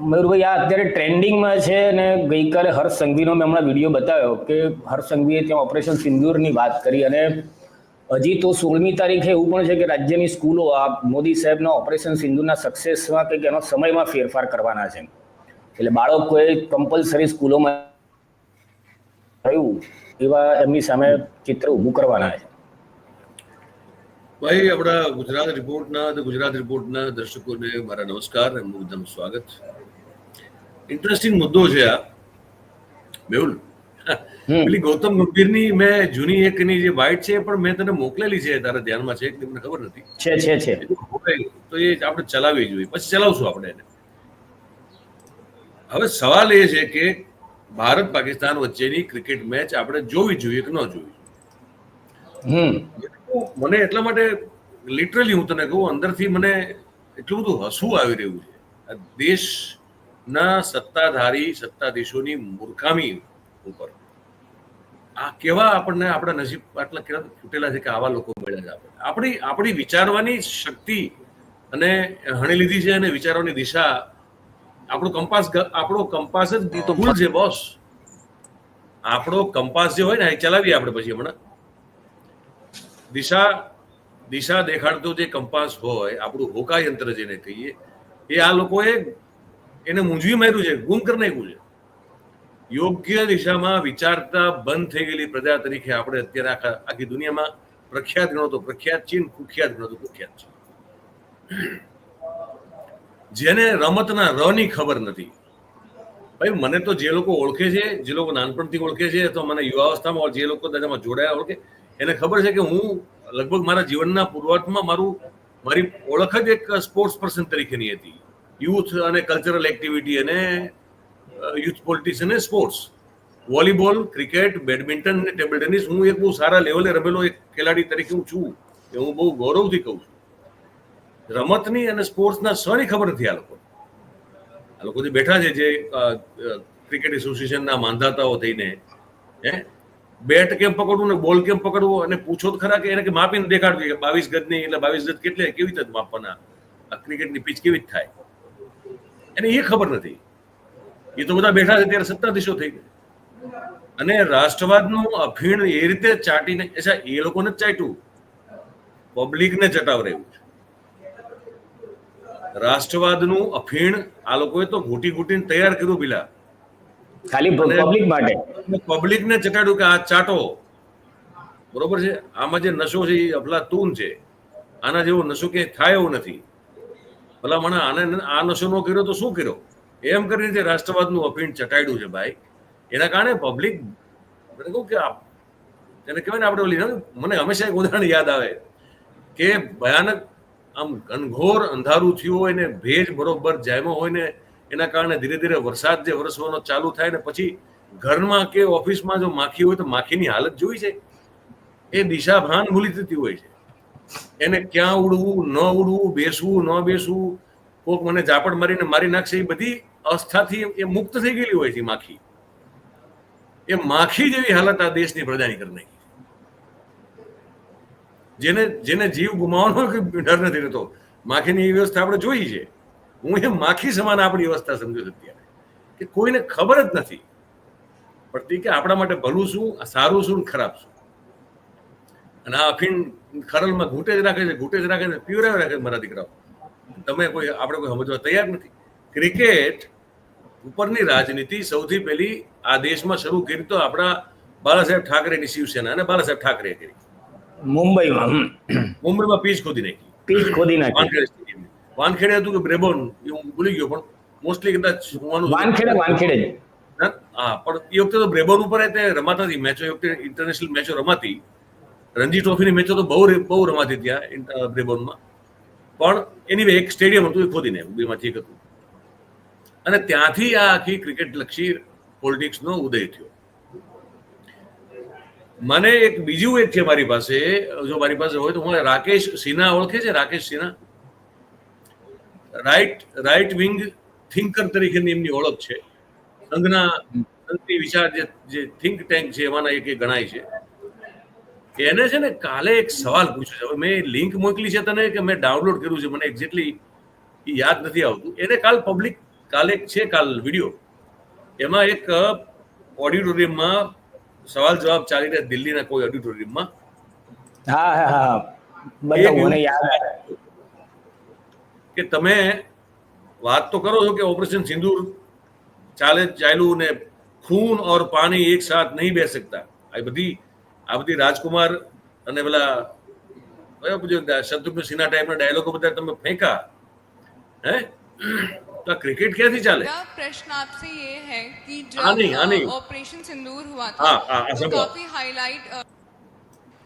મયુરભાઈ, આ અત્યારે ટ્રેન્ડિંગમાં છે અને ગઈકાલે હર્ષ સંઘવીનો મેં હમણાં વીડિયો બતાવ્યો કે હર્ષ સંઘવીએ ત્યાં ઓપરેશન સિંદૂરની વાત કરી અને હજી તો સોળમી તારીખે એવું પણ છે કે રાજ્યની સ્કૂલો, આ મોદી સાહેબના ઓપરેશન સિંધુના સક્સેસમાં કંઈક એનો સમયમાં ફેરફાર કરવાના છે. એટલે બાળકોએ કમ્પલસરી સ્કૂલોમાં થયું એવા એમની સામે ચિત્ર ઊભું કરવાના છે. ભાઈ આપણા ગુજરાત રિપોર્ટના ગુજરાત રિપોર્ટના દર્શકોને મારા નમસ્કાર એમનું બધાનું સ્વાગત. ઇન્ટરેસ્ટિંગ મુદ્દો છે આ. મેહુલ પેલી ગૌતમ ગંભીરની મેં જૂની એકની જે બાઇટ છે પણ મેં તને મોકલેલી છે તારા ધ્યાનમાં છે કે મને ખબર નથી? છે છે છે. તો એ આપણે ચલાવવી જોઈએ. પછી ચલાવશું આપણે એને. હવે સવાલ એ છે કે ભારત પાકિસ્તાન વચ્ચેની ક્રિકેટ મેચ આપણે જોવી જોઈએ કે ન જોવી મને એટલા માટે લિટરલી હું તને કહું અંદરથી મને એટલું બધું હસવું આવી રહ્યું છે. આ દેશના સત્તાધારી સત્તાધીશોની મૂર્ખામી ઉપર. આ કેવા આપણને આપણા નસીબ આટલા કેવા ફૂટેલા છે કે આવા લોકો મળ્યા છે આપણે આપણી આપણી વિચારવાની શક્તિ અને હણી લીધી છે અને વિચારવાની દિશા આપણો કંપાસ આપણો કંપાસ જ ભૂલ છે બોસ આપણો કંપાસ જે હોય ને એ ચલાવીએ આપણે પછી હમણાં. દિશા દિશા દેખાડતો જે કંપાસ હોય, આપણું હોકા યંત્ર જેને કહીએ, એ આ લોકોએ એને મૂંઝવી માર્યું છે, ગુમ કરી નાખ્યું છે. યોગ્ય દિશામાં વિચારતા બંધ થઈ ગયેલી પ્રજા તરીકે આપણે અત્યારે આખા, આખી દુનિયામાં પ્રખ્યાત ગણો તો પ્રખ્યાત ચીન, કુખ્યાત ગણો કુખ્યાત છે જેને રમતના ર ની ખબર નથી. ભાઈ, મને તો જે લોકો ઓળખે છે, જે લોકો નાનપણથી ઓળખે છે, અથવા મને યુવાવસ્થામાં જે લોકો દાદામાં જોડાયા ઓળખે એને ખબર છે કે હું લગભગ મારા જીવનના પૂર્વાર્થમાં મારું, મારી ઓળખ જ એક સ્પોર્ટ્સ પર્સન તરીકેની હતી. યુથ અને કલ્ચરલ એક્ટિવિટી અને યુથ પોલિટિક્સ અને સ્પોર્ટ્સ વોલીબોલ ક્રિકેટ બેડમિન્ટન અને ટેબલ ટેનિસ હું એક બહુ સારા લેવલે રમેલો એક ખેલાડી તરીકે હું છું. એ હું બહુ ગૌરવથી કહું છું. રમતની અને સ્પોર્ટ્સના સની ખબર નથી આ લોકો. આ લોકો જે બેઠા છે જે ક્રિકેટ એસોસિએશનના માંધાતાઓ થઈને, હે? બેટ કેમ પકડવું ને બોલ કેમ પકડવું અને પૂછો તો ખરા કે એને કે માપીને દેખાડવું કે બાવીસ ગજની એટલે બાવીસ ગજ કેટલે કેવી રીતે માપવાના? આ ક્રિકેટની પીચ કેવી જ થાય? એને એ ખબર નથી. એ તો બધા બેઠા છે ત્યારે સત્તાધીશો થઈ ગયા. અને રાષ્ટ્રવાદનું અફીણ એ રીતે ચાટીને, અચ્છા, એ લોકોને જ ચાટ્યું. પબ્લિકને ચટાવરાયું છે. રાષ્ટ્રવાદનું અફીણ આ લોકોએ તો ઘૂંટી ઘૂંટીને તૈયાર કર્યું પેલા ખાલી પબ્લિક માટે. પબ્લિકને ચટાડ્યું કે આ ચાટો બરોબર છે? આમાં જે નશો છે એ અફલાતૂન છે. આના જેવો નશો કે થાય એવું નથી. ભલા મને આને આ નશો ન કર્યો તો શું કર્યો? એમ કરીને જે રાષ્ટ્રવાદનું અફીણ ચટાડ્યું છે ભાઈ. એના કારણે પબ્લિક મને કહું કે એને કહેવાય ને આપણે ઓલી મને હંમેશા એક ઉદાહરણ યાદ આવે કે ભયાનક આમ ઘનઘોર અંધારું થયું હોય ને ભેજ બરોબર જામ્યો હોય ને એના કારણે ધીરે ધીરે વરસાદ જે વરસવાનો ચાલુ થાય ને પછી ઘરમાં કે ઓફિસમાં જો માખી હોય તો માખીની હાલત જોઈ છે. એ દિશા ભાન ભૂલી જતી હોય છે. એને ક્યાં ઉડવું, ન ઉડવું, બેસવું, ન બેસવું, કોક મને ઝાપડ મારીને મારી નાખશે, એ બધી અસ્થાથી એ મુક્ત થઈ ગયેલી હોય છે માખી. એ માખી જેવી હાલત આ દેશની પ્રજાની કરી જેને જેને જીવ ગુમાવવાનો ડર નથી રહેતો. માખીની એ વ્યવસ્થા આપણે જોઈ છે. હું એ માખી સમાન આપણી અવસ્થા સમજુ છું અત્યારે કે કોઈને ખબર જ નથી પડતી કે આપણા માટે ભલું શું સારું શું ખરાબ શું. અને આ અફીણ ખરલમાં ઘૂંટે જ રાખે છે ઘૂંટે જ રાખે છે પીવરાવે રાખે છે મારા દીકરાઓ. તમે કોઈ આપણે કોઈ સમજવા તૈયાર નથી. ક્રિકેટ ઉપરની રાજનીતિ સૌથી પહેલી આ દેશમાં શરૂ કરી તો આપણા બાળાસાહેબ ઠાકરેની શિવસેના અને બાળાસાહેબ ઠાકરે કરી. મુંબઈમાં મુંબઈમાં પીચ ખોદી નાખી. પીચ ખોદી નાખી. વાનખેડે હતું કે બ્રેબોન એ હું ભૂલી ગયો પણ મોસ્ટલી કદાચ હોવાનું વાનખેડે વાનખેડે હા? હા, પણ એ વખતે તો બ્રેબોન ઉપર તે રમાતા હતી મેચો એ વખતે ઇન્ટરનેશનલ મેચો રમાતી. રણજી ટ્રોફીની મેચો તો બહુ બહુ રમાતી ત્યાં બ્રેબોનમાં. પણ એની એક સ્ટેડિયમ હતું એ ખોદીને બેમાંથી એક હતું. અને ત્યાંથી આ આખી ક્રિકેટ લક્ષી પોલિટિક્સનો ઉદય થયો. મને એક બીજું એક છે મારી પાસે જો મારી પાસે હોય તો હું રાકેશ સિન્હા ઓળખે છે? Rakesh Sinha? Right right wing thinker તરીકેની એમની ઓળખ છે. સંઘના સંઘની વિચાર જે જે થિંક ટેન્ક છે એમાંના એક ગણાય છે. એને છે ને કાલે એક સવાલ પૂછ્યો છે. મેં લિંક મોકલી છે તને કે મેં ડાઉનલોડ કર્યું છે મને એક્ઝેક્ટલી યાદ નથી આવતું. એને કાલ પબ્લિક કાલે છે કાલ વીડિયો એમાં એક ઓડિટોરિયમમાં સવાલ જવાબ ચાલી રહ્યા દિલ્હીના કોઈ ઓડિટોરિયમમાં હા હા હા. મને યાદ આવે. કે તમે વાત તો કરો છો કે ઓપરેશન સિંદૂર ચાલે ચાલ્યું ને ખૂન ઓર પાણી એક સાથ નહીં બે શકતા આ બધી આ બધી રાજકુમાર અને પેલા કયો બીજો શત્રુઘ્ન સિન્હા ટાઈપના ડાયલોગો બધા તમે ફેંકા હે તો આ ક્રિકેટ ક્યાંથી ચાલે मेरा प्रश्न आपसे ये है कि हाँ नहीं, हाँ नहीं। जब ऑपरेशन सिंदूर हुआ हाँ, हाँ, था हाँ, तो सब काफी हाईलाइट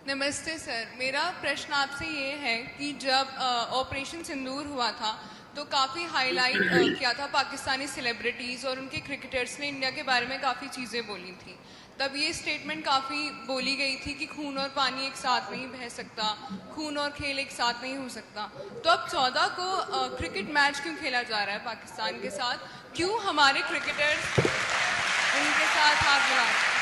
नमस्ते सर। मेरा प्रश्न आपसे ये है कि जब ऑपरेशन सिंदूर हुआ था तो काफ़ी हाईलाइट किया था पाकिस्तानी सेलिब्रिटीज़ और उनके क्रिकेटर्स ने इंडिया के बारे में काफ़ी चीज़ें बोली थी। तब ये स्टेटमेंट काफ़ी बोली गई थी कि खून और पानी एक साथ नहीं बह सकता खून और खेल एक साथ नहीं हो सकता। तो अब चौदह को अ, क्रिकेट मैच क्यों खेला जा रहा है पाकिस्तान के साथ? क्यों हमारे क्रिकेटर्स उनके साथ हाथ मिला रहे हैं?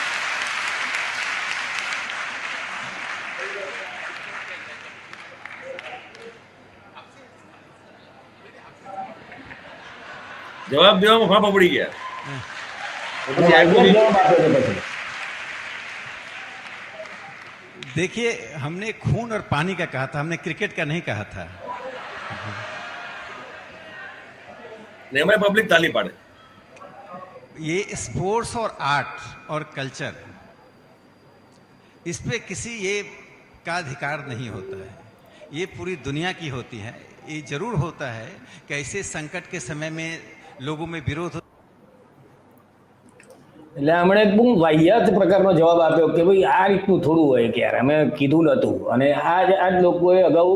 જવાબ દેવામાં ફાંફા પડી ગયા અને પછી વાઇબ્રન્ટ આગળ જવાબ આપ્યો છે પછી देखिए हमने खून और पानी का कहा था हमने क्रिकेट का नहीं कहा था ને એમાંય પબ્લિક તાલી પાડે ये स्पोर्ट्स और आर्ट और कल्चर इस पे किसी ये का अधिकार नहीं होता है ये पूरी दुनिया की होती है ये जरूर होता है कि ऐसे संकट के समय में लोगों में विरोध हो એટલે હમણે એક બહુ વાહિયાત પ્રકારનો જવાબ આપ્યો કે ભાઈ આ રીતનું થોડું હોય કે યાર અમે કીધું નતું અને આ જ આ જ લોકોએ અગાઉ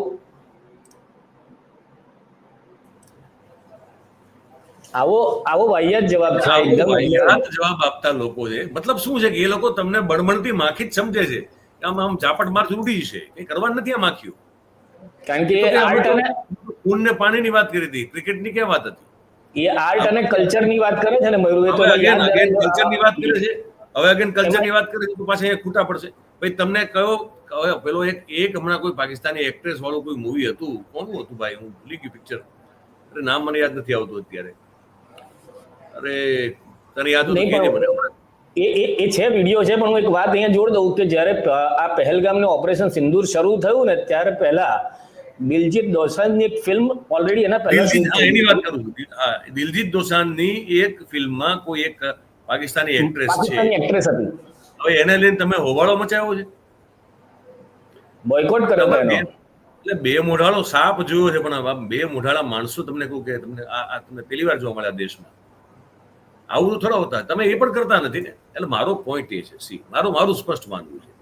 આવો આવો વાહિયાત જવાબ છે આવું એકદમ વાહિયાત જવાબ આપતા લોકો છે મતલબ શું છે કે એ લોકો તમને બળબણતી માખી જ સમજે છે કે આમ આમ ઝાપટ માર જરૂરી છે. એ કરવા નથી આ માખીઓ. કારણ કે આર્ટ અને ખૂન ને પાણીની વાત કરી હતી. ક્રિકેટની ક્યાં વાત હતી? એ આર્ટ અને કલ્ચરની વાત કરે છે ને મયુર તો અગેન અગેન. કલ્ચરની વાત કરે છે. હવે અગેન કલ્ચરની વાત કરે છે તો પાછા એ ખૂટા પડશે. ભાઈ તમને કયો પેલો એક એક હમણાં કોઈ પાકિસ્તાની એક્ટ્રેસ વાળું કોઈ મૂવી હતું? કોનું હતું ભાઈ? હું ભૂલી ગયું પિક્ચર અરે નામ મને યાદ નથી આવતું અત્યારે. અરે તને યાદ હતું કે મને. એ એ છે વીડિયો છે પણ હું એક વાત અહીંયા જોડ દઉં કે જ્યારે આ પહેલગામનું ઓપરેશન સિંદૂર શરૂ થયું ને ત્યારે પહેલા દિલજીત દોસાંજની એક ફિલ્મ ઓલરેડી એના પહેલા એની વાત કરું. દિલજીત દોસાંજની એક ફિલ્મમાં કોઈ એક પાકિસ્તાની એક્ટ્રેસ છે. પાકિસ્તાની એક્ટ્રેસ હતી. હવે એને લઈને તમે હોબાળો મચાવ્યો છે? બોયકોટ કર્યો એનો. એટલે બે મોઢાળો સાપ જોયો છે પણ બે મોઢાળા માણસો તમને કહું કે તમને આ આ તમને પહેલી વાર જોવા મળ્યા દેશમાં. આવું તો થોડા હોતા. તમે એ પણ કરતા નથી ને? એટલે મારો પોઈન્ટ એ છે. સી. મારું મારું સ્પષ્ટ માનવું છે.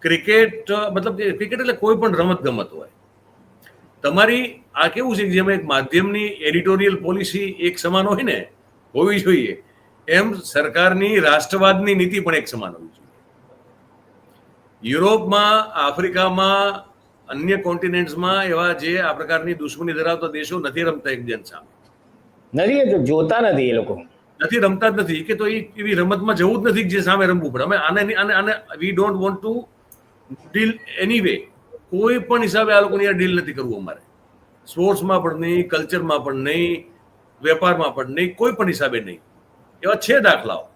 ક્રિકેટ, મતલબ કે ક્રિકેટ એટલે કોઈ પણ રમત ગમત હોય. તમારી, આ કેવું છે કે જેમ એક માધ્યમની એડિટોરિયલ પોલિસી એક સમાન હોય ને? હોવી જોઈએ. એમ સરકારની, રાષ્ટ્રવાદની નીતિ પણ એક સમાન હોવી જોઈએ. યુરોપમાં, આફ્રિકામાં, અન્ય કોન્ટિનેન્ટ્સમાં એવા જે આ પ્રકારની દુશ્મની ધરાવતા દેશો નથી રમતા એકબીજા સામે. નથી તો જોતા નથી એ લોકો. નથી, રમતા જ નથી. કે તો એ એવી રમતમાં જવું જ નથી જે સામે રમવું પડે. અમે આને આને આને we don't want to deal anyway કોઈ પણ હિસાબે આ લોકોની ડીલ નથી કરવું અમારે. સ્પોર્ટ્સમાં પણ નહીં, કલ્ચરમાં પણ નહીં, વેપારમાં પણ નહીં, કોઈ પણ હિસાબે નહીં. એવા છે દાખલાઓ.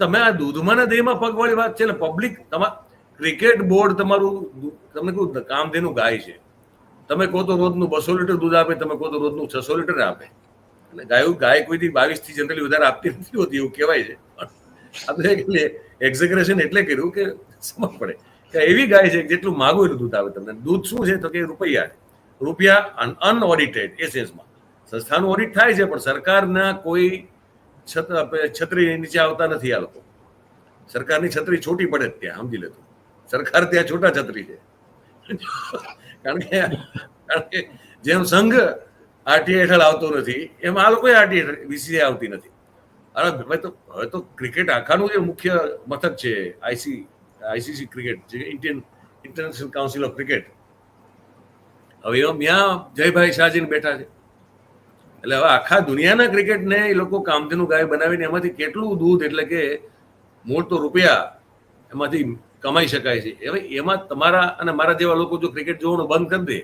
તમે આ દૂધમાં ને દહીંમાં પગવાળી વાત છે ને પબ્લિક તમારા ક્રિકેટ બોર્ડ તમારું તમને કહું, કામધેનું ગાય છે. તમે કહો તો રોજનું બસો લીટર દૂધ આપે, તમે કહો તો રોજનું છસો લીટર આપે. અને ગાયું, ગાય કોઈથી બાવીસથી જનરલી વધારે આપતી નથી હોતી એવું કહેવાય છે. આ એટલે એક્ઝેગ્રેશન એટલે કર્યું કે સમજ પડે કે એવી ગાય છે જેટલું માગું એટલું દૂધ આવે તમને. દૂધ શું છે તો કે રૂપિયા રૂપિયા અનઓડિટેડ એ સેન્સમાં સંસ્થાનું ઓડિટ થાય છે, પણ સરકારના કોઈ છત- છત્રી નીચે આવતા નથી આ લોકો. સરકારની છત્રી છોટી પડે ત્યાં, સમજી લેતો સરકાર ત્યાં છોટા છત્રી છે. કારણ કે જેમ સંઘ આરટીઆઈ હેઠળ આવતો નથી, એમ આ લોકો આરટીઆઈ વીસીઆઈ આવતી નથી. અરે ભાઈ તો, હવે તો ક્રિકેટ આખાનું જે મુખ્ય મથક છે આઈસી આઈસીસી ક્રિકેટ, જે Indian international council of cricket હવે એમ ત્યાં જયભાઈ શાહજીને બેઠા છે. એટલે હવે આખા દુનિયાના ક્રિકેટને એ લોકો કામધેનું ગાય બનાવીને એમાંથી કેટલું દૂધ એટલે કે મૂળ તો રૂપિયા એમાંથી કમાઈ શકાય છે. હવે એમાં તમારા અને મારા જેવા લોકો જો ક્રિકેટ જોવાનું બંધ કરી દે,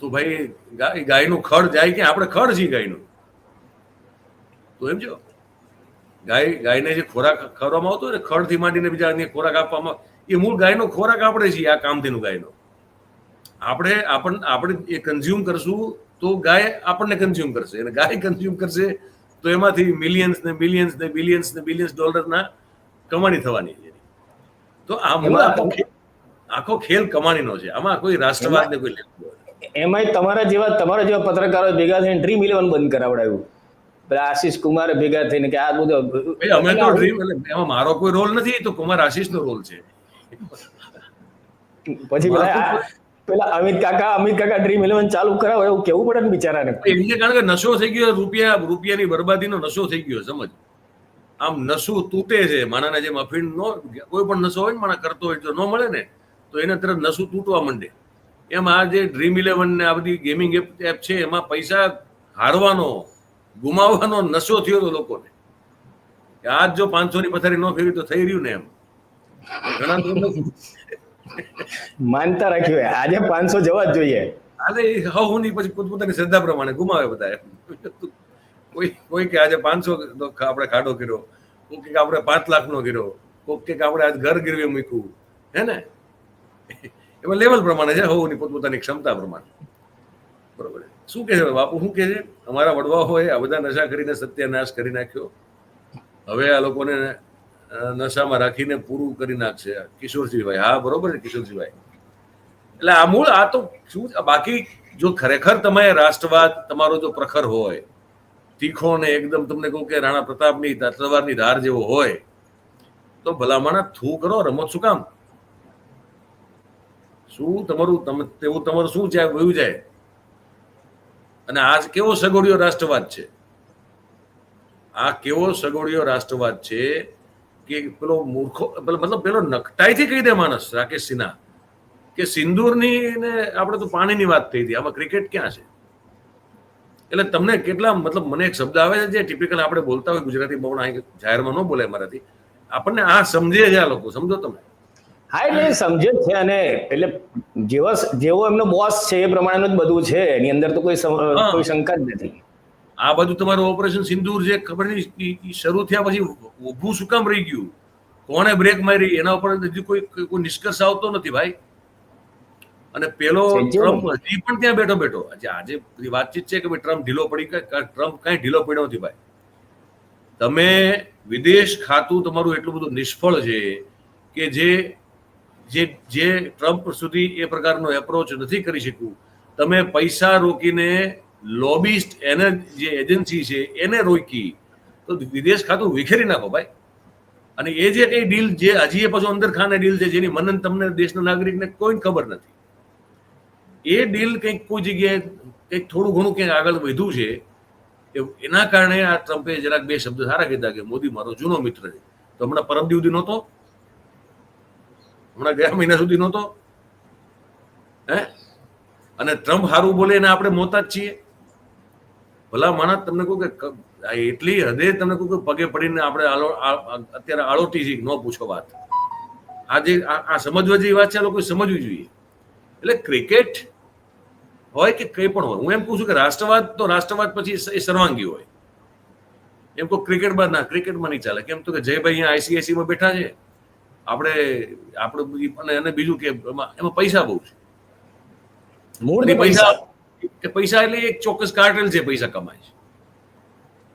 તો ભાઈ ગાય ગાયનું ખડ જાય કે આપણે ખડ છીએ ગાયનું. તો એમ જો. ગાય, ગાયને જે ખોરાક ખવડાવવામાં આવતો ને, ખડથી માંડીને બીજા અન્ય ખોરાક આપવામાં એ મૂળ ગાયનો ખોરાક આપણે છીએ, આ કામધેનું ગાયનો. આપણે, આપણ, આપણે એ કન્ઝ્યુમ કરશું તો ગાય આપણને કન્ઝ્યુમ કરશે. અને ગાય કન્ઝ્યુમ કરશે તો એમાંથી મિલિયન્સ ને બિલિયન્સ ને બિલિયન્સ ને બિલિયન્સ ડોલરના કમાણી થવાની છે. તો આ મૂળ આખો ખેલ- આખો ખેલ કમાણીનો છે. આમાં કોઈ રાષ્ટ્રવાદ ને કોઈ લેવું એમાંય તમારા જેવા તમારા જેવા પત્રકારો ભેગા થઈને ડ્રીમ ઇલેવન બંધ કરાવડાવ્યું. પેલા આશીષ કુમાર ભેગા થઈને કે આ બધું અમે તો ડ્રીમ એટલે એમાં મારો કોઈ રોલ નથી તો કુમાર આશીષનો રોલ છે. પછી પેલા અમિત કાકા અમિત કાકા ડ્રીમ ઇલેવન ચાલુ કરાવો એવું કેવું પડે ને બિચારાને? એમને કારણ કે નશો થઈ ગયો રૂપિયા રૂપિયાની બરબાદીનો નશો થઈ ગયો સમજ? આમ નસું તૂટે છે માણાના જેમ અફીણ નો કોઈ પણ નસો હોય ને માણા કરતો હોય તો ન મળે ને તો એના તરફ નસું તૂટવા માંડે. એમ આ જે ડ્રીમ ઇલેવન ને આ બધી ગેમિંગ એપ એપ છે એમાં પૈસા હારવાનો ગુમાવવાનો નશો થયો તો લોકોને. આજ જો પાંચસો ની પથારી ન ફેરવી તો થઈ રહ્યું ને એમ. ઘણા માનતા રાખ્યું આજે પાંચસો જવા જ જોઈએ. હાલે હું ની પછી પોતપોતાની શ્રદ્ધા પ્રમાણે ગુમાવે બધા. કોઈ કોઈ કે આજે પાંચસો આપણે ખાડો કર્યો, કોઈ કે આપણે પાંચ લાખનો કર્યો કોઈક કે આપણે આજ ઘર ગીરવે મૂક્યું, હે ને? એમાં લેવલ પ્રમાણે છે, હોવની પોતપોતાની ક્ષમતા પ્રમાણે. બરોબર શું કે છે બાપુ, શું કહે છે? અમારા વડવાઓએ આ બધા નશા કરીને સત્યાનાશ કરી નાખ્યો. હવે આ લોકોને નશામાં રાખીને પૂરું કરી નાખશે કિશોરજીભાઈ. હા, બરોબર છે કિશોરજીભાઈ. એટલે આ મૂળ, આ તો શું બાકી જો ખરેખર તમે રાષ્ટ્રવાદ, તમારો જો પ્રખર હોય તીખો ને એકદમ તમને કહું કે રાણા પ્રતાપની તલવારની ધાર જેવો હોય, તો ભલામણા થૂ કરો, રમત શું કામ? શું તમારું, તમે તેવું તમારું શું છે વયું જાય? અને આજ કેવો સગોડિયો રાષ્ટ્રવાદ છે? આ કેવો સગોડિયો રાષ્ટ્રવાદ છે કે પેલો મૂર્ખો મતલબ પેલો નકટાઈથી કહી દે માણસ રાકેશ સિન્હા કે સિંદૂરની ને, આપણે તો પાણીની વાત થઈ હતી, આમાં ક્રિકેટ ક્યાં છે? એટલે તમને કેટલા મતલબ મને એક શબ્દ આવે છે જે ટિપિકલ આપણે બોલતા હોય ગુજરાતી બહુ જાહેરમાં ન બોલે મારાથી આપણને આ સમજે છે આ લોકો સમજો તમે? હા એટલે સમજે છે અને એટલે જેવો જેવો એમનો બોસ છે એ પ્રમાણેનું જ બધું છે એની અંદર તો કોઈ કોઈ શંકા જ નથી. આ બધું તમારું ઓપરેશન સિંદૂર જે ખબર નહીં શરૂ થયા પછી ઊભું શું કામ રહી ગયું? કોણે બ્રેક મારી? એના ઉપર હજી કોઈ- કોઈ નિષ્કર્ષ આવતો નથી ભાઈ. અને પેલો. ટ્રમ્પ હજી પણ ત્યાં બેઠો બેઠો. આજે વાતચીત છે કે ભાઈ ટ્રમ્પ ઢીલો પડી ટ્રમ્પ કઈ ઢીલો પડ્યો નથી ભાઈ. તમે વિદેશ ખાતું તમારું એટલું બધું નિષ્ફળ છે કે જે જે જે ટ્રમ્પ સુધી એ પ્રકારનો એપ્રોચ નથી કરી શક્યું. તમે પૈસા રોકીને લોબિસ્ટ એને જે એજન્સી છે એને રોકી. તો વિદેશ ખાતું વિખેરી નાખો ભાઈ. અને એ જે કઈ ડીલ જે હજી એ પાછું અંદર ખાને ડીલ છે જેની મનન તમને દેશના નાગરિકને કોઈ ખબર નથી. એ ડીલ કંઈક કોઈ જગ્યાએ કંઈક થોડું ઘણું ક્યાંક આગળ વધ્યું છે એના કારણે આ ટ્રમ્પે જરાક બે શબ્દ સારા કીધા કે મોદી મારો જૂનો મિત્ર છે. તો હમણાં પરમ સુધી નહોતો? હમણાં ગયા મહિના સુધી નહોતો? હે? અને ટ્રમ્પ સારું બોલે એને આપણે મોતા જ છીએ. ભલા માણસ તમને કહું કે એટલી હદે તમને કહું કે પગે પડીને આપણે આલો અત્યારે આળોટી છે, ન પૂછો વાત. આજે આ સમજવા જેવી વાત છે, આ લોકોએ સમજવી જોઈએ. એટલે ક્રિકેટ હોય કે કંઈ પણ હોય. હું એમ કહું છું કે રાષ્ટ્રવાદ તો રાષ્ટ્રવાદ પછી એ સર્વાંગી હોય. એમ કહું ક્રિકેટમાં ના ક્રિકેટમાં નહીં ચાલે. કેમ તો કે જયભાઈ અહીંયા આઈસીઆઈસીમાં બેઠા છે. આપણે આપણે અને બીજું કે એમાં પૈસા બહુ છે. મૂળ પૈસા. પૈસા કે પૈસા એટલે એક ચોક્કસ કાર્ટેલ છે પૈસા કમાય છે.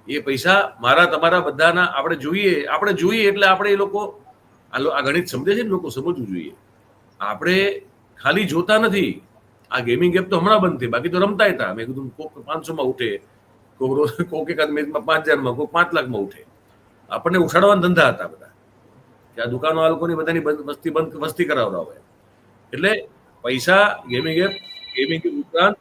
એ પૈસા મારા તમારા બધાના આપણે જોઈએ. આપણે જોઈએ એટલે આપણે એ લોકો આ ગણિત સમજે છે ને લોકો? સમજવું જોઈએ. આપણે ખાલી જોતા નથી. આ ગેમિંગ એપ તો હમણાં બંધ થઈ બાકી તો રમતા હતા. મેં કીધું કોક પાંચસો માં ઉઠે. કોક રોજ, કોક એકાદ મેચમાં પાંચ હજારમાં, કોક પાંચ લાખમાં ઉઠે. આપણને ઉછાળવાના ધંધા હતા બધા. કે આ દુકાનો આ લોકોની બધાની બંધ- વસ્તી બંધ, વસ્તી કરાવડા હોય એટલે પૈસા ગેમિંગ એપ ગેમિંગ ઉપરાંત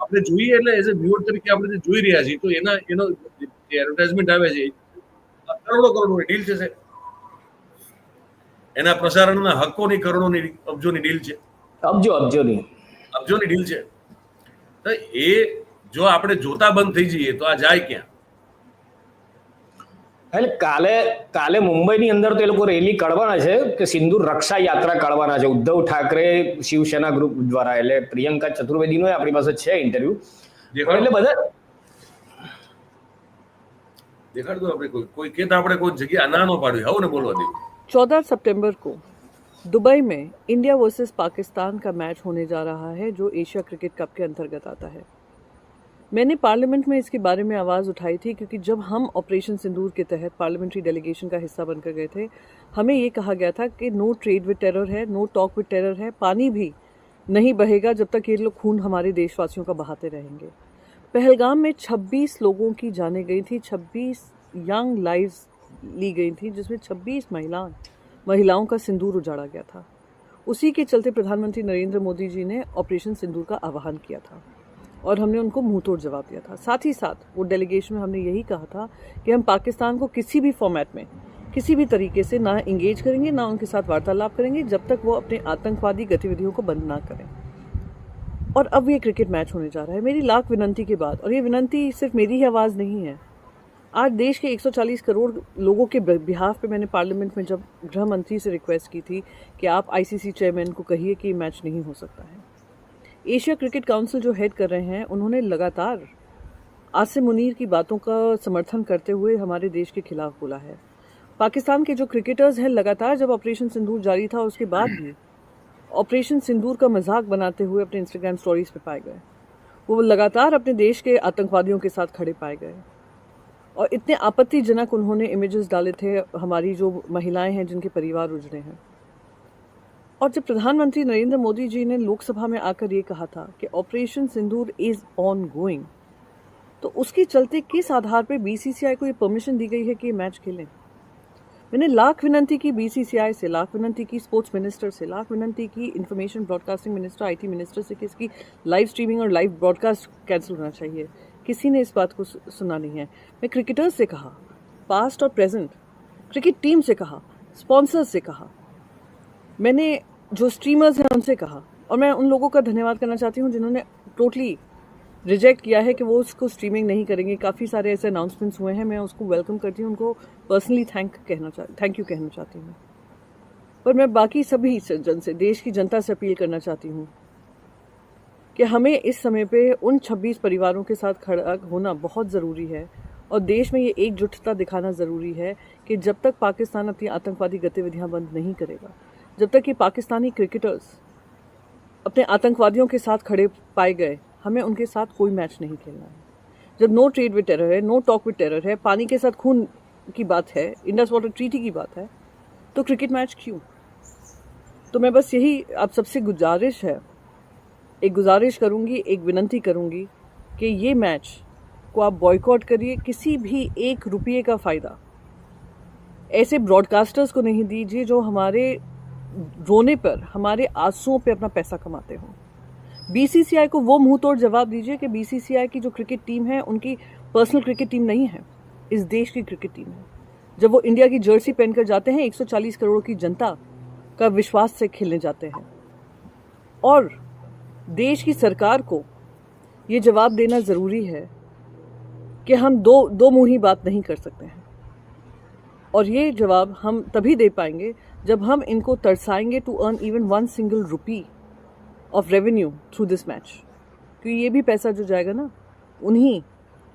આપણે જોઈએ એટલે એઝ અ વ્યુઅર તરીકે આપણે જે જોઈ રહ્યા છીએ, તો એના, એનો એડવર્ટાઇઝમેન્ટ આવે છે કરોડો કરોડો ડીલ સાહેબ. એના પ્રસારણના હકોની કરોડોની અબજોની ડીલ છે. અબજો અબજોની. અબજોની ડીલ છે. તો એ જો આપણે જોતા બંધ થઈ જઈએ તો આ જાય ક્યાં? એટલે કાલે કાલે મુંબઈની અંદર તો એ લોકો રેલી કાઢવાના છે કે સિંદૂર રક્ષા યાત્રા કાઢવાના છે. ઉદ્ધવ ઠાકરે શિવસેના ગ્રુપ દ્વારા એટલે પ્રિયંકા ચતુર્વેદીનો આપણી પાસે છે ઇન્ટરવ્યુ એટલે બધા દેખાડ દો આપણે કોઈ કોઈ કે આપણે કોઈ જગ્યા ના નો પાડ્યું. આવું ને બોલવા દેવું चौदह सितंबर को दुबई में इंडिया वर्सेस पाकिस्तान का मैच होने जा रहा है, जो एशिया क्रिकेट कप के अंतर्गत आता है। मैंने पार्लियामेंट में इसके बारे में आवाज़ उठाई थी, क्योंकि जब हम ऑपरेशन सिंदूर के तहत पार्लियामेंट्री डेलीगेशन का हिस्सा बनकर गए थे, हमें ये कहा गया था कि नो ट्रेड विद टेरर है नो टॉक विद टेरर है, पानी भी नहीं बहेगा जब तक ये लोग खून हमारे देशवासियों का बहाते रहेंगे। पहलगाम में 26 लोगों की जाने गई थी 26 यंग लाइव्स ली गई थी, जिसमें 26 महिलाएँ महिलाओं का सिंदूर उजाड़ा गया था। उसी के चलते प्रधानमंत्री नरेंद्र मोदी जी ने ऑपरेशन सिंदूर का आह्वान किया था और हमने उनको मुँह तोड़ जवाब दिया था। साथ ही साथ, वो डेलीगेशन में हमने यही कहा था कि हम पाकिस्तान को किसी भी फॉर्मेट में, किसी भी तरीके से ना इंगेज करेंगे, ना उनके साथ वार्तालाप करेंगे, जब तक वो अपने आतंकवादी गतिविधियों को बंद ना करें। और अब ये क्रिकेट मैच होने जा रहा है। मेरी लाख विनंती के बाद, और ये विनंती सिर्फ़ मेरी ही आवाज़ नहीं है आज देश के 140 करोड़ लोगों के बिहाफ पे मैंने पार्लियामेंट में जब गृह मंत्री से रिक्वेस्ट की थी कि आप आईसीसी चेयरमैन को कहिए कि मैच नहीं हो सकता है। एशिया क्रिकेट काउंसिल जो हेड कर रहे हैं, उन्होंने लगातार आसिम मुनीर की बातों का समर्थन करते हुए हमारे देश के खिलाफ बोला है। पाकिस्तान के जो क्रिकेटर्स हैं, लगातार जब ऑपरेशन सिंदूर जारी था, उसके बाद भी ऑपरेशन सिंदूर का मज़ाक बनाते हुए अपने इंस्टाग्राम स्टोरीज पे पाए गए। वो लगातार अपने देश के आतंकवादियों के साथ खड़े पाए गए। और इतने आपत्तिजनक उन्होंने इमेजेस डाले थे, हमारी जो महिलाएँ हैं, जिनके परिवार उजड़े हैं। और जब प्रधानमंत्री नरेंद्र मोदी जी ने लोकसभा में आकर ये कहा था कि operation Sindoor is on going तो उसके चलते किस आधार पर बीसीसीआई को ये परमिशन दी गई है कि ये मैच खेलें? मैंने लाख विनंती की बीसीसीआई से, लाख विनंती की स्पोर्ट्स मिनिस्टर से, लाख विनंती की information broadcasting minister IT minister से कि इसकी लाइव स्ट्रीमिंग और लाइव ब्रॉडकास्ट कैंसिल होना चाहिए। किसी ने इस बात को सुना नहीं है। मैं क्रिकेटर्स से कहा, पास्ट और प्रेजेंट, क्रिकेट टीम से कहा, स्पॉन्सर्स से कहा। मैंने, जो स्ट्रीमर्स हैं उनसे कहा, और मैं उन लोगों का धन्यवाद करना चाहती हूँ जिन्होंने टोटली रिजेक्ट किया है कि वो उसको स्ट्रीमिंग नहीं करेंगे। काफ़ी सारे ऐसे अनाउंसमेंट्स हुए हैं, मैं उसको वेलकम करती हूँ, उनको पर्सनली थैंक कहना चाह थैंक यू कहना चाहती हूँ। पर मैं बाकी सभी जन से देश की जनता से अपील करना चाहती हूँ। कि हमें इस समय पे उन 26 परिवारों के साथ खड़ा होना बहुत ज़रूरी है और देश में ये एकजुटता दिखाना ज़रूरी है कि जब तक पाकिस्तान अपनी आतंकवादी गतिविधियाँ बंद नहीं करेगा, जब तक ये पाकिस्तानी क्रिकेटर्स अपने आतंकवादियों के साथ खड़े पाए गए, हमें उनके साथ कोई मैच नहीं खेलना है। जब नो ट्रेड विद टेरर है नो टॉक विद टेरर है, पानी के साथ खून की बात है इंडस वाटर ट्रीटी की बात है तो क्रिकेट मैच क्यों? तो मैं बस यही आप सबसे गुजारिश है एक गुजारिश करूँगी, एक विनंती करूँगी कि ये मैच को आप बॉयकॉट करिए, किसी भी एक रुपये का फ़ायदा। ऐसे ब्रॉडकास्टर्स को नहीं दीजिए जो हमारे रोने पर, हमारे आंसुओं पे अपना पैसा कमाते हों। बीसीसीआई को वो मुँह तोड़ जवाब दीजिए कि बीसीसीआई की जो क्रिकेट टीम है, उनकी पर्सनल क्रिकेट टीम नहीं है। इस देश की क्रिकेट टीम है। जब वो इंडिया की जर्सी पहनकर जाते हैं 140 करोड़ की जनता का विश्वास से खेलने जाते हैं। और देश की सरकार को ये जवाब देना ज़रूरी है कि हम दो दो मुंही बात नहीं कर सकते हैं। और ये जवाब हम तभी दे पाएँगे जब हम इनको तरसाएँगे to earn even one single rupee of revenue through this match क्योंकि ये भी पैसा जो जाएगा ना, उन्हीं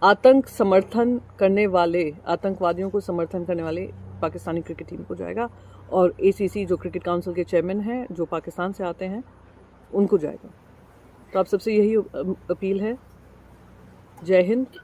आतंक समर्थन करने वाले, आतंकवादियों को समर्थन करने वाले पाकिस्तानी क्रिकेट टीम को जाएगा और एसीसी जो क्रिकेट काउंसिल के चेयरमैन हैं, जो पाकिस्तान से आते हैं, उनको जाएगा। तो आप सबसे यही अ- अपील है जय हिंद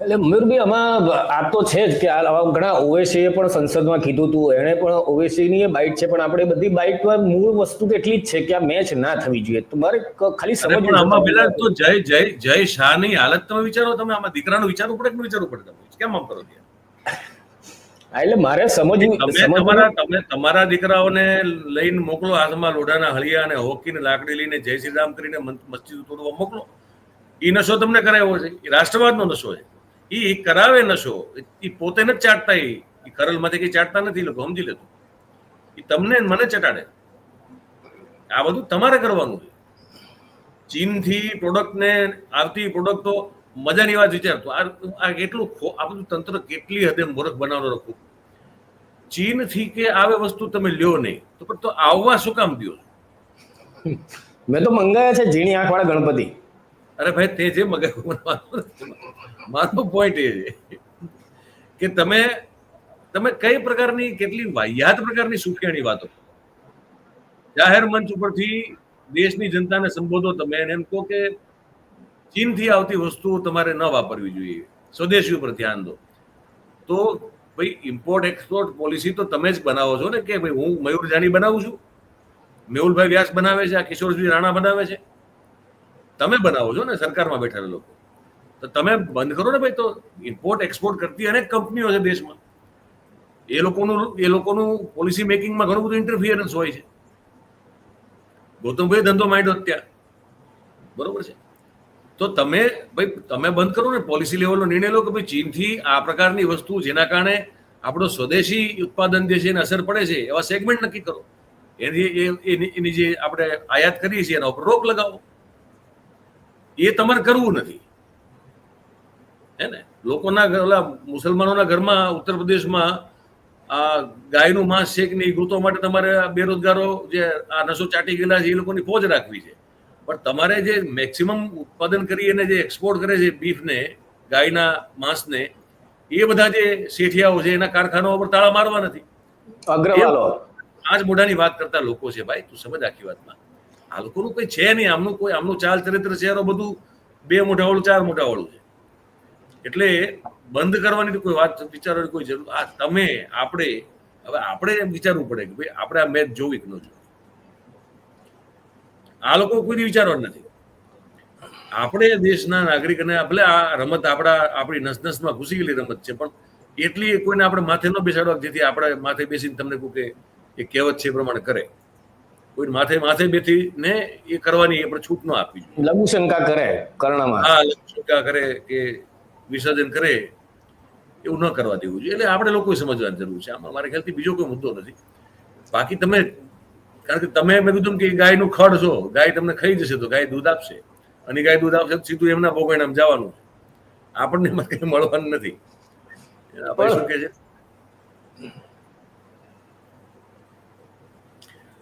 એટલે મયુરભાઈ આમાં આ તો છે જ કે આ આવા ઘણા ઓવેસીએ પણ સંસદમાં કીધું હતું એણે પણ ઓવેસીની એ બાઇટ છે પણ આપણે બધી બાઇટમાં મૂળ વસ્તુ તો એટલી જ છે કે આ મેચ ના થવી જોઈએ તમારે ક- ખાલી અરે પણ સમજવું આમાં છે. પેલા તો જય જય જય શાહની હાલત તમે વિચારો તમે આમાં દીકરાનું વિચારવું પડે કે ન વિચારવું પડે તમે કેમ આમ કરો છો? એટલે મારે સમજવું તમારા તમે તમારા દીકરાઓને લઈને મોકલો હાથમાં લોઢાના હળિયા અને હોકીને લાકડી લઈને જય શ્રી રામ કરીને મસ્જિદ તોડવા મોકલો. એ નશો તમને કરાવ્યો છે એ રાષ્ટ્રવાદનો નશો છે. એ કરાવે નશો. એ પોતે નથી ચાટતા એ કરલમાંથી કઈ ચાટતા નથી લોકો સમજી લેતું એ તમને મને ચટાડે. આ બધું તમારે કરવાનું છે. ચીનથી પ્રોડક્ટને આવતી પ્રોડક્ટ તો મજાની વાત વિચારતો આ આ કેટલું આ બધું તંત્ર કેટલી હદે મૂર્ખ બનાવવાનું રાખવું ચીનથી કે આવે વસ્તુ તમે લ્યો નહીં તો પણ તો આવવા શું કામ દો મેં તો મંગાયા છે ઝીણી આંખ વાળા ગણપતિ. અરે ભાઈ તે જે મગાવ્યું મારો પોઈન્ટ એ છે. કે તમે તમે કઈ પ્રકારની કેટલી વાહિયાત પ્રકારની સુખિયાની વાતો જાહેર મંચ ઉપરથી દેશની જનતાને સંબોધો તમે એમ કહો કે ચીનથી આવતી વસ્તુઓ તમારે ન વાપરવી જોઈએ. સ્વદેશી ઉપર ધ્યાન દો. તો ભાઈ ઇમ્પોર્ટ એક્સપોર્ટ પોલિસી તો તમે જ બનાવો છો ને કે ભાઈ હું મયુર જાની બનાવું છું? મેહુલભાઈ વ્યાસ બનાવે છે, આ કિશોરજી રાણા બનાવે છે? તમે બનાવો છો ને સરકારમાં બેઠેલા લોકો. તો તમે બંધ કરો ને ભાઈ, તો ઇમ્પોર્ટ એક્સપોર્ટ કરતી અનેક કંપનીઓ છે દેશમાં. એ લોકોનું એ લોકોનું પોલિસી મેકિંગમાં ઘણું બધું ઇન્ટરફિયરન્સ હોય છે. ગૌતમભાઈ ધંધો માંડ્યો અત્યારે. બરોબર છે? તો તમે ભાઈ, તમે બંધ કરો ને પોલિસી લેવલનો નિર્ણય લો કે ભાઈ ચીનથી આ પ્રકારની વસ્તુ જેના કારણે આપણો સ્વદેશી ઉત્પાદન જે છે એને અસર પડે છે, એવા સેગમેન્ટ નક્કી કરો. એની એની જે આપણે આયાત કરીએ છીએ એના ઉપર રોક લગાવો. એ તમારે કરવું નથી. હે ને? લોકોના ઓલા મુસલમાનોના ઘરમાં, ઉત્તર પ્રદેશમાં આ ગાયનું માંસ છે કે નહીં ગોતવા માટે તમારે બેરોજગારો જે આ નશો ચાટી ગયેલા છે એ લોકોની ફોજ રાખવી છે. પણ તમારે જે મેક્સિમમ ઉત્પાદન કરી અને જે એક્સપોર્ટ કરે છે બીફને ગાયના માંસને એ બધા જે શેઠિયાઓ છે એના કારખાનાઓ પર તાળા મારવા નથી. અગ્રવાલો. આ જ મોઢાની વાત કરતા લોકો છે ભાઈ તું સમજ આખી વાતમાં. આ લોકોનું કોઈ છે નહીં આમનું કોઈ આમનું ચાલ ચરિત્ર છે બધું બે મોટા વાળું ચાર મોઢા વાળું છે. એટલે બંધ કરવાની કોઈ વાત વિચારવાની કોઈ જરૂર આ તમે આપણે હવે આપણે વિચારવું પડે કે ભાઈ આપણે આ મેચ જોવી કે ન જોવી. આ લોકો કોઈ વિચારવા નથી. આપણે દેશના નાગરિક અને ભલે આ રમત આપણા આપણી નસ નસમાં ઘૂસી ગયેલી રમત છે પણ એટલી કોઈને આપણે માથે ન બેસાડવા જેથી આપણે માથે બેસીને તમને કહું કે એ કહેવત છે એ પ્રમાણે કરે. કોઈ માથે માથે બેઠી ને એ કરવાની એ પણ છૂટ ન આપવી લઘુશંકા શંકા કરે કર્ણમાં. હા શંકા કરે કે વિસર્જન કરે એવું ન કરવા દેવું જોઈએ. એટલે આપણે લોકોએ સમજવાની જરૂર છે. આમાં મારા ખ્યાલથી બીજો કોઈ મુદ્દો નથી. બાકી તમે કારણ કે તમે મેં કીધું કે ગાયનું ખડ છો, ગાય તમને ખાઈ જશે તો ગાય દૂધ આપશે. અને ગાય દૂધ આપશે સીધું એમના ભોગવણામાં જવાનું આપણને એમાં કંઈ મળવાનું નથી. આપણે શું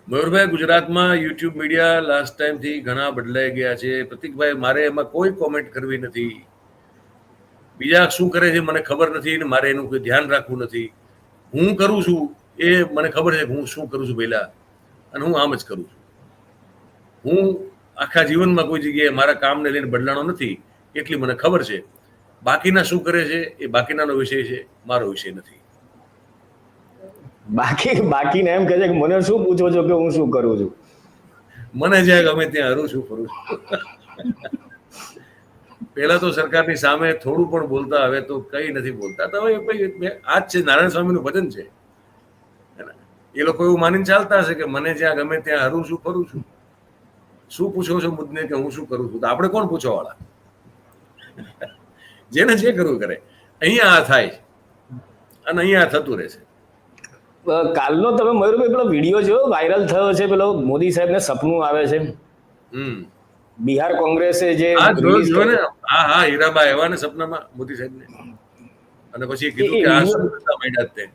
મયુરભાઈ, ગુજરાતમાં યુટ્યુબ મીડિયા લાસ્ટ ટાઈમથી ઘણા બદલાઈ ગયા છે. પ્રતિકભાઈ, મારે એમાં કોઈ કોમેન્ટ કરવી નથી. બીજા શું કરે છે મને ખબર નથી મારે એનું કોઈ ધ્યાન રાખવું નથી. હું કરું છું એ મને ખબર છે હું શું કરું છું પહેલા. અને હું આમ જ કરું છું. હું આખા જીવનમાં કોઈ જગ્યાએ મારા કામને લઈને બદલાણો નથી એટલી મને ખબર છે. બાકીના શું કરે છે એ બાકીનાનો વિષય છે મારો વિષય નથી. બાકી બાકીને એમ કહે છે કે મને શું પૂછો છો કે હું શું કરું છું? મને જ્યાં ગમે ત્યાં હરું છું ફરું છું. પહેલા તો સરકારની સામે થોડું પણ બોલતા હવે તો કઈ નથી બોલતા. તો હવે આ જ છે નારાયણ સ્વામીનું ભજન છે? એ લોકો એવું માનીને ચાલતા હશે કે મને જ્યાં ગમે ત્યાં હરું છું ફરું છું. શું પૂછો છો મુદ્દને કે હું શું કરું છું? તો આપણે કોણ પૂછવા વાળા જેને જે કરવું કરે. અહીંયા આ થાય અને અહીંયા થતું રહેશે કાલનો તમે મયુરભાઈ પેલો વીડિયો જોયો? વાયરલ થયો છે પેલો મોદી સાહેબને સપનું આવે છે. હમ. બિહાર કોંગ્રેસે જે હા ને. હા હીરાબા એવા ને સપનામાં મોદી સાહેબ ને અને પછી કીધું કે આ શું માંડ્યા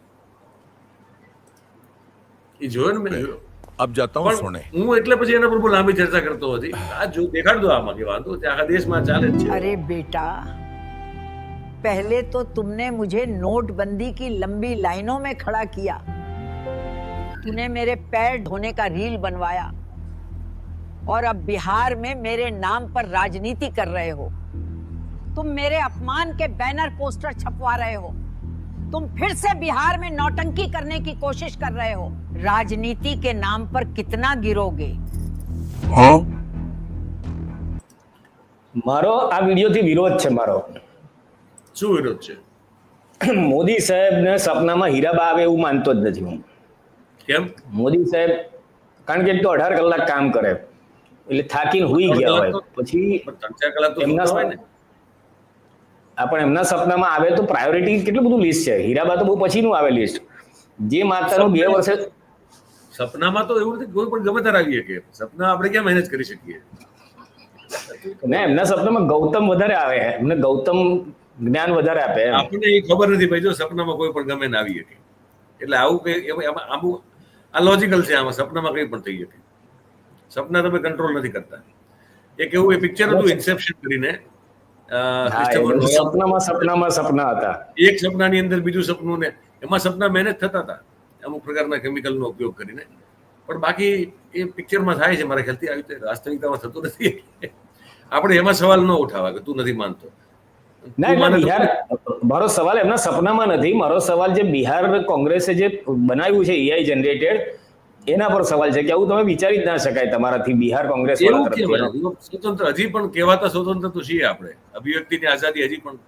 એ જોયો ને મેં જોયો. अब जाता हूँ सोने પણ હું એટલે પછી એના પર બહુ લાંબી ચર્ચા કરતો હતી આ જો દેખાડ દો આમાં કે વાંધો તે આખા દેશમાં ચાલે જ છે अरे बेटा पहले तो तुमने मुझे नोटबंदी की लंबी लाइनों में खड़ा किया तूने मेरे पैर ढोने का रील बनवाया और अब बिहार में मेरे नाम पर राजनीति कर रहे हो तुम मेरे अपमान के बैनर पोस्टर छपवा रहे हो तुम फिर से बिहार में नौटंकी करने की कोशिश कर रहे हो राजनीति के नाम पर कितना गिरोगे મારો આ વિડીયોથી વિરોધ છે મારો શું વિરોધ છે મોદી સાહેબને સપનામાં હીરાબા આવે એવું માનતો જ નથી હું કેમ મોદી સાહેબ કારણ કે એક તો અઢાર કલાક કામ કરે એટલે થાકીને હુઈ ગયા હોય પછી પણ ત્રણ ચાર કલાક તો એમના સુતા હોય ને આ પણ એમના સપનામાં આવે તો પ્રાયોરિટી કેટલું બધું લિસ્ટ છે? હીરાબા તો બહુ પછીનું આવે લિસ્ટ જે માતાનું બે વર્ષે સપનામાં તો એવું નથી કોઈ પણ ગમે ત્યારે આવીએ કે સપના આપણે ક્યાં મહેનત કરી શકીએ? ના એમના સપનામાં ગૌતમ વધારે આવે એમને ગૌતમ જ્ઞાન વધારે આપે આપણને એ ખબર નથી ભાઈ જો સપનામાં કોઈ પણ ગમે ને આવી શકે. એટલે આવું કઈ એમાં એમાં આવું આ લોજિકલ છે આમાં. સપનામાં કંઈ પણ થઈ શકે. સપના તમે કંટ્રોલ નથી કરતા. એક એવું એ પિક્ચર હતું ઇન્સેપ્શન કરીને. સપનામાં સપનામાં સપના હતા. એક સપનાની અંદર બીજું સપનું ને એમાં સપના મેનેજ થતા હતા. અમુક પ્રકારના કેમિકલનો ઉપયોગ કરીને. પણ બાકી એ પિક્ચરમાં થાય છે મારા ખ્યાલથી આવી રીતે વાસ્તવિકતામાં થતું નથી. આપણે એમાં સવાલ ન ઉઠાવા કે તું નથી માનતો. મારો સવાલ એમના સપનામાં નથી. મારો સવાલ જે બિહાર કોંગ્રેસે જે બનાવ્યું છે એઆઈ જનરેટેડ એના પર સવાલ છે કે આવું તમે વિચારી જ ના શકાય તમારાથી બિહાર કોંગ્રેસ સ્વતંત્ર હજી પણ કહેવાતા સ્વતંત્ર તો છીએ આપણે. અભિવ્યક્તિની આઝાદી હજી પણ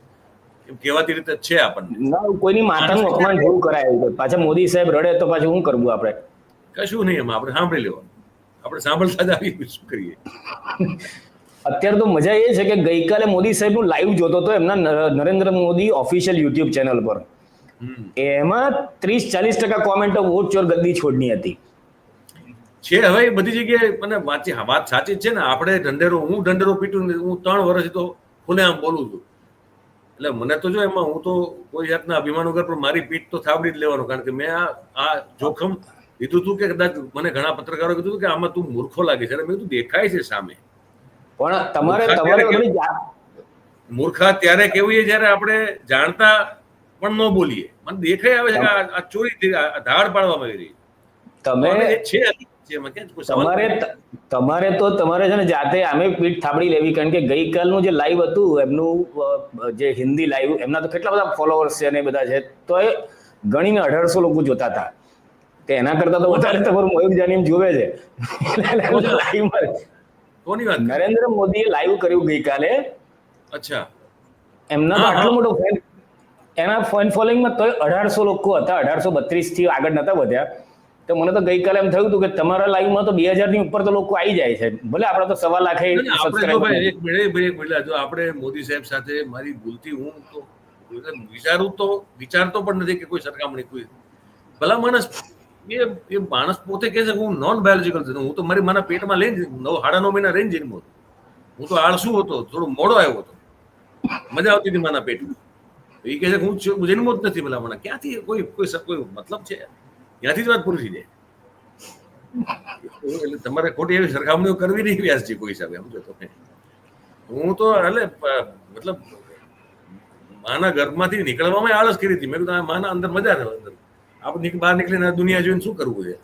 કહેવાતી રીતે છે આપણને. ના કોઈની માતાનું અપમાન જેવું કરાય છે. પાછા મોદી સાહેબ રડે તો પાછું શું કરવું આપણે? કશું નહીં એમાં આપણે સાંભળી લેવાનું. આપણે સાંભળતા જ આવી શું કરીએ? અત્યારે તો મજા એ છે કે ગઈકાલે મોદી સાહેબનું લાઈવ જોતો હતો એમના Narendra Modi official YouTube channel પર. એમાં ત્રીસ ચાલીસ ટકા કોમેન્ટો વોટ ચોર ગદ્દી છોડની હતી. છે હવે એ બધી જગ્યાએ મને વાંચી વાત સાચી જ છે ને આપણે ઢંઢેરો હું ઢંઢેરો પીટું હું ત્રણ વર્ષથી તો ખુલ્લેઆમ બોલું છું. એટલે મને તો જો એમાં હું તો કોઈ જાતના અભિમાન વગર પણ મારી પીઠ તો થાબડી જ લેવાનું કારણ કે મેં આ આ જોખમ લીધું હતું કે કદાચ મને ઘણા પત્રકારો કીધું કે આમાં તું મૂર્ખો લાગે છે. મેં કીધું દેખાય છે સામે. પણ તમારે તમારે મૂર્ખા ત્યારે કેવી જ્યારે આપણે જાણતા પણ ન બોલીએ. મને દેખાય આવે છે કે આ ચોરી ધાડ પાડવામાં આવી રહી તમે છે તમારે તમારે તો તમારે છે ને જાતે આમે પીઠ થાબડી લેવી કારણ કે ગઈકાલનું જે લાઈવ હતું એમનું જે હિન્દી લાઈવ એમના તો કેટલા બધા ફોલોઅર્સ છે ને એ બધા છે તો એ ગણીને અઢારસો લોકો જોતા હતા. તે એના કરતા તો વધારે તમારું મોહિત જાનીમ જોવે છે. લાઈવમાં નરેન્દ્ર મોદીએ લાઈવ કર્યું ગઈકાલે. અચ્છા. એમના તો આટલો મોટો ફેન એના ફેન ફોલોઈંગમાં તોય અઢારસો લોકો હતા અઢારસો બત્રીસથી આગળ નતા વધ્યા. તો મને તો ગઈકાલે એમ થયું હતું કે તમારા લાઈવમાં તો બે હજારની ઉપર તો લોકો આવી જાય છે. ભલે આપણે તો સવા લાખે જો એક મિનિટ એક મિનિટ જો આપણે મોદી સાહેબ સાથે મારી ભૂલથી હું તો વિચારું તો વિચારતો પણ નથી કે કોઈ સરખામણી કોઈ. ભલા માણસ એ એ માણસ પોતે કહે છે કે હું નોન બાયોલોજીકલ છું. હું તો મારી મારા પેટમાં લઈને નવ સાડા નવ મહિના રહીને જન્મ હતો. હું તો આળસુ હતો થોડો મોડો આવ્યો હતો. મજા આવતી હતી મારા પેટમાં. એ કહે છે કે હું જન્મો જ નથી ભલા મને ક્યાંથી કોઈ કોઈ કોઈ મતલબ છે? ત્યાંથી જ વાત પૂરી થઈ જાય. એટલે તમારે ખોટી એવી સરખામણીઓ કરવી નહીં વ્યાસજી કોઈ હિસાબે સમજો તમે. હું તો એટલે મતલબ માના ગર્ભમાંથી નીકળવામાં આળસ કરી હતી. મેં કીધું માના અંદર મજા રહે અંદર. આપણે બહાર નીકળીને આ દુનિયા જોઈને શું કરવું છે?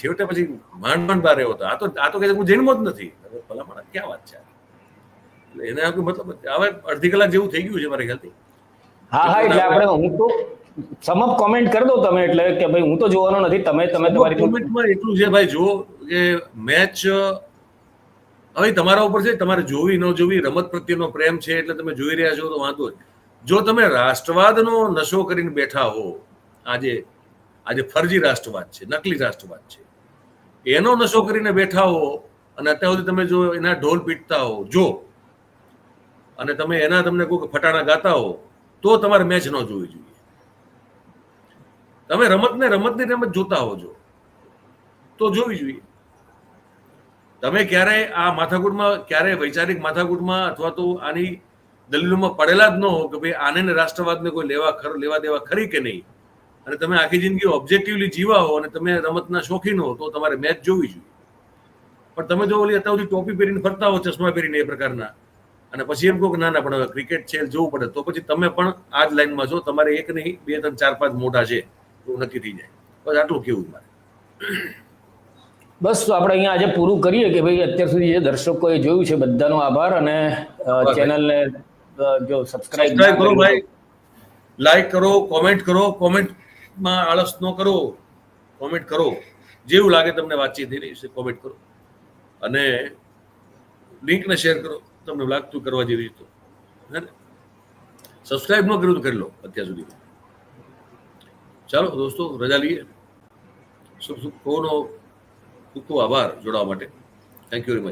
છેવટે પછી માંડ માંડ બહાર રહ્યો હતો. આ તો આ તો કહે હું જન્મો જ નથી. ભલા મારા ક્યાં વાત છે એટલે એને મતલબ હવે અડધી કલાક જેવું થઈ ગયું છે મારા ખ્યાલથી. હા હા એટલે આપણે હું તો સમપ કોમેન્ટ કરી દો તમે એટલે કે ભાઈ હું તો જોવાનો નથી તમે તમે તમારી કોમેન્ટમાં એટલું છે ભાઈ જો કે મેચ હવે તમારા ઉપર છે તમારે જોવી ન જોવી રમત પ્રત્યેનો પ્રેમ છે એટલે તમે જોઈ રહ્યા છો તો વાંધો જો. તમે રાષ્ટ્રવાદનો નશો કરીને બેઠા હો આજે આજે ફરજી રાષ્ટ્રવાદ છે નકલી રાષ્ટ્રવાદ છે. એનો નશો કરીને બેઠા હો અને અત્યાર સુધી તમે જો એના ઢોલ પીટતા હો જો અને તમે એના તમને કોઈ ફટાણા ગાતા હો તો તમારે મેચ ન જોવી જોઈએ. તમે રમતને રમતની રમત જોતા હો છો તો જોવી જોઈએ. તમે ક્યારેય આ માથાકૂટમાં, ક્યારેય વૈચારિક માથાકૂટમાં અથવા તો આની દલીલોમાં પડેલા જ ન હો કે ભાઈ આને રાષ્ટ્રવાદને કોઈ લેવા લેવા દેવા ખરી કે નહીં. અને તમે આખી જિંદગી ઓબ્જેક્ટિવલી જીવા હો અને તમે રમતના શોખીન હો તો તમારે મેચ જોવી જોઈએ. પણ તમે જો ઓલી અત્યાર ટોપી પહેરીને ફરતા હો, ચશ્મા પહેરીને એ પ્રકારના, અને પછી એમ કહો કે ના ના, પણ ક્રિકેટ છે, જોવું પડે. તો પછી તમે પણ આ જ લાઈનમાં છો. તમારે એક નહીં, બે, ત્રણ, ચાર, પાંચ મોટા છે. નક્કી થઈ જાય. બસ આટલું કેવું મારે. બસ તો આપણે અહીંયા આજે પૂરું કરીએ કે ભાઈ અત્યાર સુધી જે દર્શકોએ જોયું છે બધાનો આભાર અને. ચેનલને જો સબસ્ક્રાઇબ કરો ભાઈ. લાઈક કરો કોમેન્ટ કરો કોમેન્ટમાં આળસ ન કરો. કોમેન્ટ કરો. જેવું લાગે તમને વાતચીત થઈ રહી છે કોમેન્ટ કરો. અને લિંકને શેર કરો. તમને લાગતું કરવા જેવી રીતે. સબસ્ક્રાઇબ ન કર્યું તો કરી લો અત્યાર સુધી. ચાલો દોસ્તો, રજા લઈએ. શુભ શુભ કોનો, ખૂબ ખૂબ આભાર જોડાવા માટે. Thank you very much